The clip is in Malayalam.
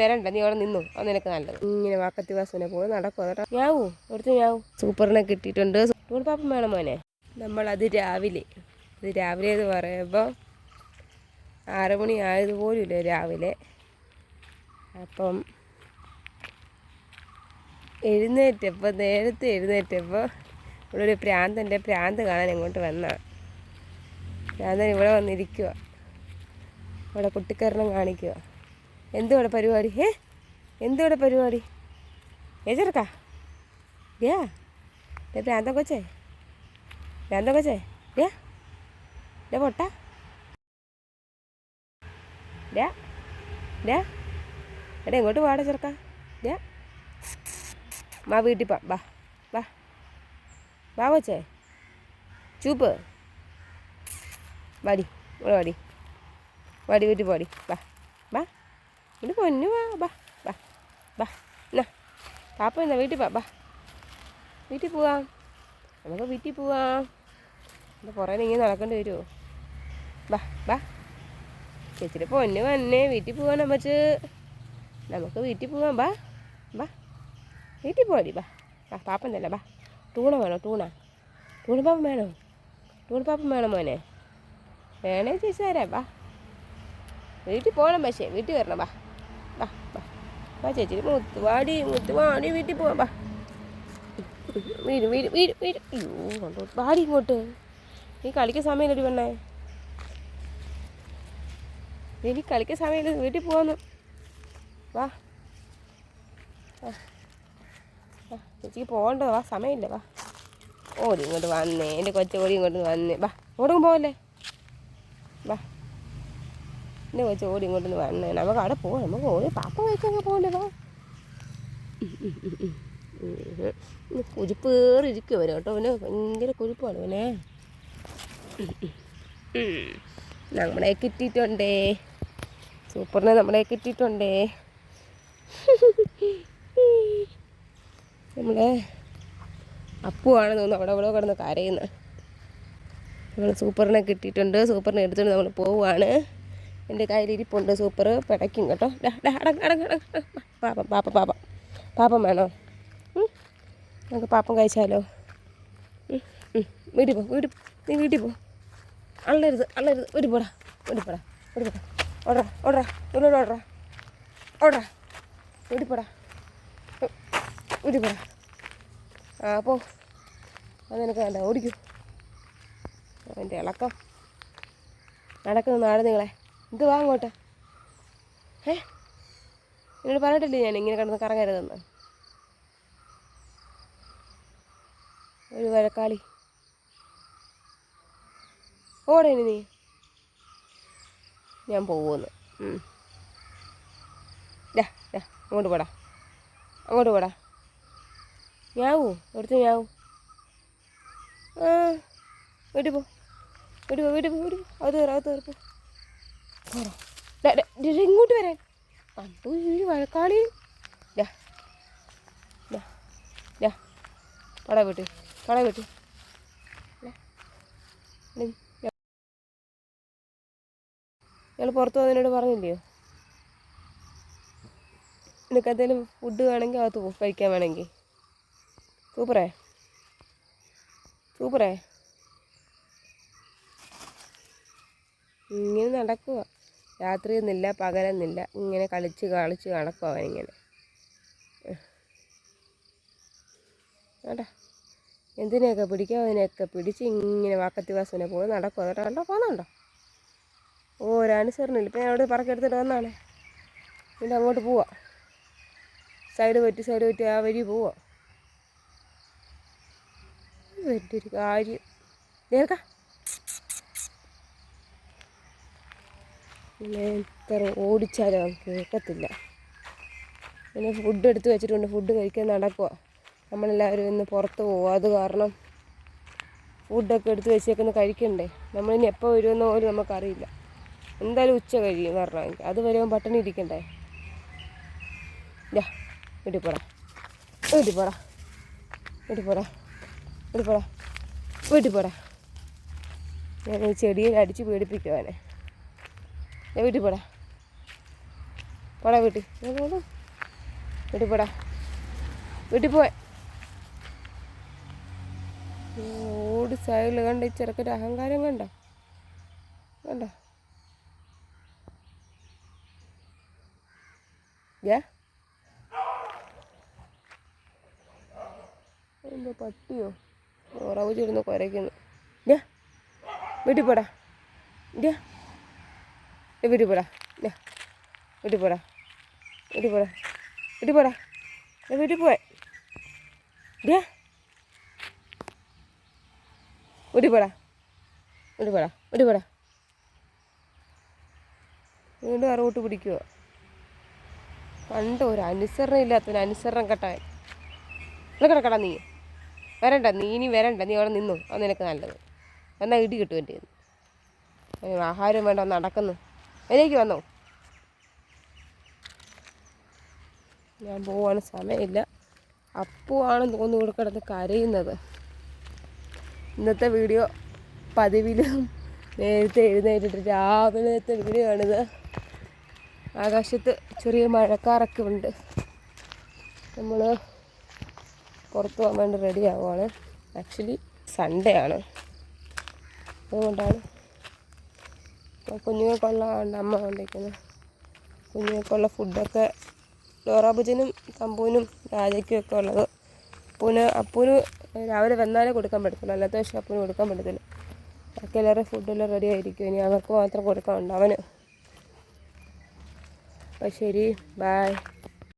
വരണ്ട നീ അവിടെ നിന്നു. അത് നിനക്ക് നല്ലത്. ഇങ്ങനെ വാക്കത്തി വാസുവിനെ പോകും നടക്കുക കേട്ടോ ഞാവൂ എടുത്ത് ഞാവൂ. സൂപ്പറിനെ കിട്ടിയിട്ടുണ്ട്. സൂപ്പർ പാപ്പം വേണം മോനെ. നമ്മളത് രാവിലെ അത് രാവിലെ എന്ന് പറയുമ്പോൾ ആറ് മണി ആയതുപോലും ഇല്ല രാവിലെ. അപ്പം എഴുന്നേറ്റപ്പോൾ നേരത്തെ എഴുന്നേറ്റപ്പോൾ ഇവിടെ ഒരു പ്രാന്തന്റെ പ്രാന്ത് കാണാൻ ഇങ്ങോട്ട് വന്നാണ് പ്രാന്തൻ ഇവിടെ വന്നിരിക്കുക ഇവിടെ കുട്ടിക്കരണം കാണിക്കുക എന്തുവിടെ പരിപാടി? ഏ എന്തുവിടെ പരിപാടി? ഏ ചെറുക്കാ ഏ പ്രാന്തം കൊച്ചേ. പ്രാന്തം കൊച്ചേ. യാ. ഡേ പൊട്ട. ഡാ ഡാ എടാ എങ്ങോട്ട് പാടാ ചെറുക്ക. ഡാ വാ വീട്ടിൽ പാ. ബാ വാ. വാ കൊച്ചേ. ചൂപ്പ്. വാടി. ഇവിടെ വാടി. വാടി വീട്ടിൽ പോടി വാ വാ. ഇത് പൊന്നു വാ ബാ ബാ ബാ എന്നാ പാപ്പ എന്നാ വീട്ടിൽ വാ ബാ. വീട്ടിൽ പോവാം. നമുക്ക് വീട്ടിൽ പോവാം. എന്താ കുറേ ഇങ്ങനെ നടക്കേണ്ടി വരുമോ ബാ ബാ. ചേച്ചിയുടെ പൊന്നു വന്നേ വീട്ടിൽ പോവാൻ അമ്മച്ച് നമുക്ക് വീട്ടിൽ പോവാം ബാ ബാ. വീട്ടിൽ പോവാടി ബാ. ബാ പാപ്പൻ തന്നെ ബാ. ടൂണ വേണോ ടൂണ ടൂണ പാപ്പൻ വേണോ? ടൂണ പാപ്പൻ വേണോ മോനെ? വേണേ ചേച്ചി തരാം ബാ. വീട്ടിൽ പോകണം പക്ഷേ. വീട്ടിൽ വരണം ബാ. ബാ ബാ ബാ ചേച്ചി മുത്തുവാടി മുത്തുവാടി വീട്ടിൽ പോവാം. ബാ വീട് വീട് വീട് വീട് അയ്യോ കൊണ്ടോട്ട് വാടി ഇങ്ങോട്ട്. നീ കളിക്കാൻ സമയമില്ലടി പെണ്ണേ. ഇനി കളിക്കാൻ സമയമില്ല വീട്ടിൽ പോവാന്ന്. വാ. ചേച്ചിക്ക് പോകേണ്ടത് വാ സമയമില്ല വാ. ഓടി ഇങ്ങോട്ട് വന്നേ എന്റെ കൊച്ചു ഓടി ഇങ്ങോട്ട് വന്നേ. വാ ഓടും പോവല്ലേ? എന്റെ വെച്ച് ഓടി ഇങ്ങോട്ട് വന്നേ നമുക്ക് അവിടെ പോകാം നമുക്ക് ഓടി പാപ്പ വയ്ക്കൊക്കെ പോകണ്ടേ വാ കുരിപ്പേറിയിരിക്കും അവന് കേട്ടോ. പിന്നെ ഭയങ്കര കുരിപ്പാണ് പിന്നെ നമ്മളെ കിട്ടിയിട്ടുണ്ടേ. സൂപ്പറിനെ നമ്മളെ കിട്ടിയിട്ടുണ്ടേ. നമ്മളെ അപ്പുവാണ് തോന്നുന്നു അവിടെ അവിടെ കിടന്ന് കരയുന്നത് നമ്മൾ സൂപ്പറിനെ കിട്ടിയിട്ടുണ്ട്. സൂപ്പറിനെ എടുത്തുകൊണ്ട് നമ്മൾ പോവുകയാണ് എന്റെ കയ്യിലിരിപ്പുണ്ട് സൂപ്പർ പിടയ്ക്കും കേട്ടോ. അടങ്ങ്, അടങ്ങ്, അടങ്ങ്. പാപ്പം പാപ്പം പാപ്പം പാപ്പം വേണോ? നമുക്ക് പാപ്പം കഴിച്ചാലോ. വീട്ടിൽ പോ വീട്ടിൽ നീ വീട്ടിൽ പോ. അള്ളരുത് അള്ളരുത്. വീട്ടിൽ പോടാ വീട്ടിൽ പോടാ വീട്ടിൽ പോടാ. ഓടറാ ഓടറാ വീട്ടിലോട്ട് ഓടറാ ഓടറാ വീട്ടിൽ പോടാ. വീട്ടിൽ പോടാ. ആ പോ. അത് നിനക്ക് വേണ്ട. ഓടിക്കൂ. എന്റെ ഇളക്കം. നടക്കുന്നു നാളെ നിങ്ങളെ. ഇത് വാ അങ്ങോട്ട്? ഏ? എന്നോട് പറഞ്ഞിട്ടില്ലേ ഞാൻ ഇങ്ങനെ കിടന്ന് കറങ്ങരുതെന്ന്? ഒരു വഴക്കാളി ഓടേനി നീ. ഞാൻ ഡാ അങ്ങോട്ട് പോടാ. അങ്ങോട്ട് പോടാ. ഞാവൂ? എടുത്ത് ഞാവൂ? ആ വീട്ടിൽ പോ. വീട്ടിൽ പോ വീട്ടിൽ പോ വീട്ടിൽ പോ. അത് കയറി അത് കയറി പോ. പോടാ. ഡാ, ഡാ, ഡാ, ഡാ, ഇങ്ങോട്ട് വരെ. കണ്ടു ഈ വഴക്കാളി. പട വിട്ട് പട വിട്ട്. ഞങ്ങൾ പുറത്ത് പോകുന്നതിനോട് പറഞ്ഞില്ലയോ നിനക്ക് എന്തെങ്കിലും ഫുഡ് വേണമെങ്കിൽ അകത്ത് പോകും കഴിക്കാൻ വേണമെങ്കിൽ. സൂപ്പറേ. സൂപ്പറേ. ഇങ്ങനെ നടക്കുക രാത്രിയൊന്നുമില്ല പകലെന്നില്ല ഇങ്ങനെ കളിച്ച് കളിച്ച് നടക്കും അവനിങ്ങനെ. എന്തിനെയൊക്കെ പിടിക്കാം? അതിനെയൊക്കെ പിടിച്ച് ഇങ്ങനെ വാക്കത്തി വാസനെ പോയി നടക്കുക കേട്ടോ കണ്ടോ പോകുന്നുണ്ടോ ഓ ഒരനുസരണമില്ല ഇപ്പം അവിടെ പറക്കെടുത്തിട്ട് വന്നാണ്. പിന്നെ അങ്ങോട്ട് പോവാ. സൈഡ് പറ്റി സൈഡ് പറ്റി ആ വഴി പോവാ. വലിയൊരു കാര്യം. കേൾക്കാം പിന്നെ എത്ര ഓടിച്ചാലും? അവൻ കേൾക്കത്തില്ല പിന്നെ ഫുഡ് എടുത്ത് വെച്ചിട്ടുണ്ട്. ഫുഡ് കഴിക്കാൻ നടക്കുക നമ്മളെല്ലാവരും ഇന്ന് പുറത്ത് പോകും അത് കാരണം ഫുഡൊക്കെ എടുത്ത് വെച്ചേക്കുന്ന കഴിക്കണ്ടേ? നമ്മളിനി എപ്പോൾ വരുമെന്ന് പോലും നമുക്കറിയില്ല. എന്തായാലും ഉച്ച കഴിയും വരണമെങ്കിൽ അത് വരുമ്പോൾ പട്ടിണി ഇരിക്കണ്ടേ? വീട്ടിൽ പോടാ. വീട്ടിൽ പോടാ. വീട്ടിൽ പോടാ. വീട്ടിൽ പോടാ. വീട്ടിൽ പോടാ. ഞാൻ ഈ ചെടിയിൽ അടിച്ച് പേടിപ്പിക്കുവാനെ വീട്ടിൽ പോടാ. പോടാ വീട്ടിൽ. വീട്ടിൽ പോടാ. വീട്ടിൽ പോയെ. ഓട് സൈഡിൽ കണ്ട ഈ ചെറുക്കൊരു അഹങ്കാരം കണ്ട? കണ്ട? ഏ പട്ടിയോ? ഉറവിച്ചിരുന്ന് കുരയ്ക്കുന്നു. ഡേ വീട്ടിൽ പോടാ. ഡേ വീട്ടിൽ പോടാ. ഡേ വീട്ടിൽ പോടാ. വീട്ടിൽ പോടാ. വീട്ടിൽ പോടാ. വീട്ടിൽ പോയെ. ഡേ വീട്ടിൽ പോടാ. വീട്ടിൽ പോടാ. വീട്ടിൽ പോടാ. വീണ്ടും അറുകൂട്ട് പിടിക്കുക കണ്ടോ ഒരു അനുസരണം ഇല്ലാത്ത അനുസരണം കെട്ടാൻ. ഇവിടെ കിടക്കടാ നീ. വരണ്ട നീ ഇനി വരണ്ട. നീ അവിടെ നിന്നു. അത് നിനക്ക് നല്ലത്. എന്നാൽ ഇടി കിട്ടും ആഹാരം വേണ്ട നടക്കുന്നു. അതിലേക്ക് വന്നോ? ഞാൻ പോവാണ് സമയമില്ല. അപ്പുവാണെന്ന് തോന്നുന്നു ഇവിടെ കിടന്ന് കരയുന്നത്. ഇന്നത്തെ വീഡിയോ പതിവിലും നേരത്തെ എഴുന്നേറ്റിട്ട് രാവിലത്തെ വീഡിയോ ആണിത്. ആകാശത്ത് ചെറിയ മഴക്കാറൊക്കെ ഉണ്ട്. നമ്മൾ പുറത്ത് പോകാൻ വേണ്ടി റെഡി ആവുകയാണ് ആക്ച്വലി സൺഡേ ആണ്. അതുകൊണ്ടാണ് അപ്പോൾ കുഞ്ഞുങ്ങൾക്കുള്ള അമ്മ കൊണ്ടിരിക്കുന്നത് കുഞ്ഞുങ്ങൾക്കുള്ള ഫുഡൊക്കെ ഡോറാബുജനും തമ്പൂനും രാജയ്ക്കും ഒക്കെ ഉള്ളത്. അപ്പൂന് അപ്പൂന് രാവിലെ വന്നാലേ കൊടുക്കാൻ പറ്റത്തുള്ളൂ. അല്ലാത്ത പക്ഷേ അപ്പൂന് കൊടുക്കാൻ പറ്റത്തില്ല. ബാക്കി എല്ലാവരും ഫുഡെല്ലാം റെഡി ആയിരിക്കും. ഇനി അവർക്ക് മാത്രം കൊടുക്കാനുണ്ട് അവന്. അപ്പം ശരി ബായ്